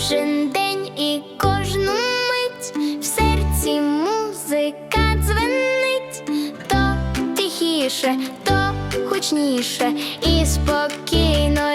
Кожен день і кожну мить в серці музика дзвенить, то тихіше, то гучніше, і спокійно,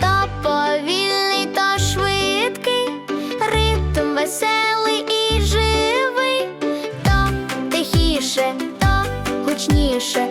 То повільний, то швидкий, ритм веселий і живий, то тихіше, то гучніше.